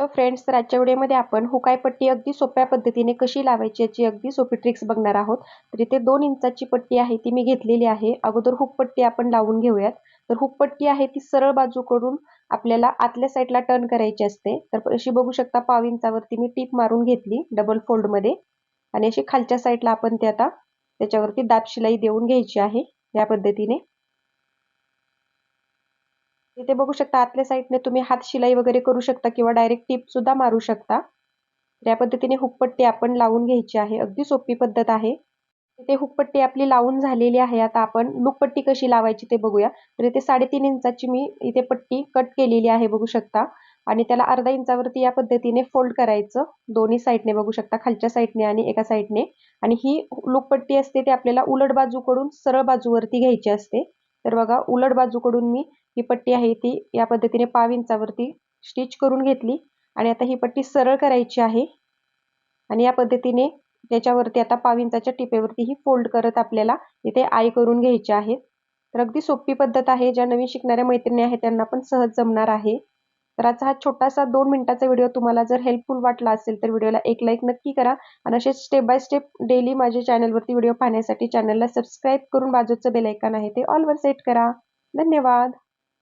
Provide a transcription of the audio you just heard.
Hello friends तर आजच्या व्हिडिओमध्ये आपण हुकाय पट्टी अगदी सोप्या पद्धतीने कशी लावायची याची अगदी सोपी ट्रिक्स बघणार आहोत. तर इथे दोन इंचाची पट्टी आहे ती मी घेतलेली आहे. अगोदर हुकपट्टी आपण लावून घेऊयात. तर हुकपट्टी आहे ती सरळ बाजूकडून आपल्याला आतल्या साईडला टर्न करायची असते. तर अशी बघू शकता पाव इंचावरती मी टीप मारून घेतली डबल फोल्डमध्ये आणि अशी खालच्या साईडला आपण ते आता त्याच्यावरती दाब शिलाई देऊन घ्यायची आहे या पद्धतीने. इथे बघू शकता आतल्या साईडने तुम्ही हात शिलाई वगैरे करू शकता किंवा डायरेक्ट टीप सुद्धा मारू शकता. या पद्धतीने हुकपट्टी आपण लावून घ्यायची आहे. अगदी सोपी पद्धत आहे. इथे हुकपट्टी आपली लावून झालेली आहे. आता आपण लुकपट्टी कशी लावायची ते बघूया. तर इथे साडेतीन इंचाची मी इथे पट्टी कट केलेली आहे बघू शकता. आणि त्याला अर्धा इंचावरती या पद्धतीने फोल्ड करायचं. दोन्ही साईडने बघू शकता खालच्या साईडने आणि एका साईडने आणि ही लुकपट्टी असते ती आपल्याला उलट बाजूकडून सरळ बाजूवरती घ्यायची असते. तर बघा उलट बाजूकडून मी ही पट्टी आहे ती या पद्धतीने पाव इंचावरती स्टिच करून घेतली. आणि आता ही पट्टी सरळ करायची आहे. आणि या पद्धतीने त्याच्यावरती आता पाव इंचाच्या टिपेवरती ही फोल्ड करत आपल्याला इथे आय करून घ्यायचे आहेत तर अगदी सोपी पद्धत आहे. ज्या नवीन शिकणाऱ्या मैत्रिणी आहेत त्यांना पण सहज जमणार आहे. तर आजचा हा छोटासा दोन मिनिटाचा व्हिडिओ तुम्हाला जर हेल्पफुल वाटला असेल तर व्हिडिओला एक लाईक नक्की करा. आणि असे स्टेप बाय स्टेप डेली माझ्या चॅनलवरती व्हिडिओ पाहण्यासाठी चॅनलला सबस्क्राईब करून बाजूचं बेलायकन आहे ते ऑलवर सेट करा. धन्यवाद!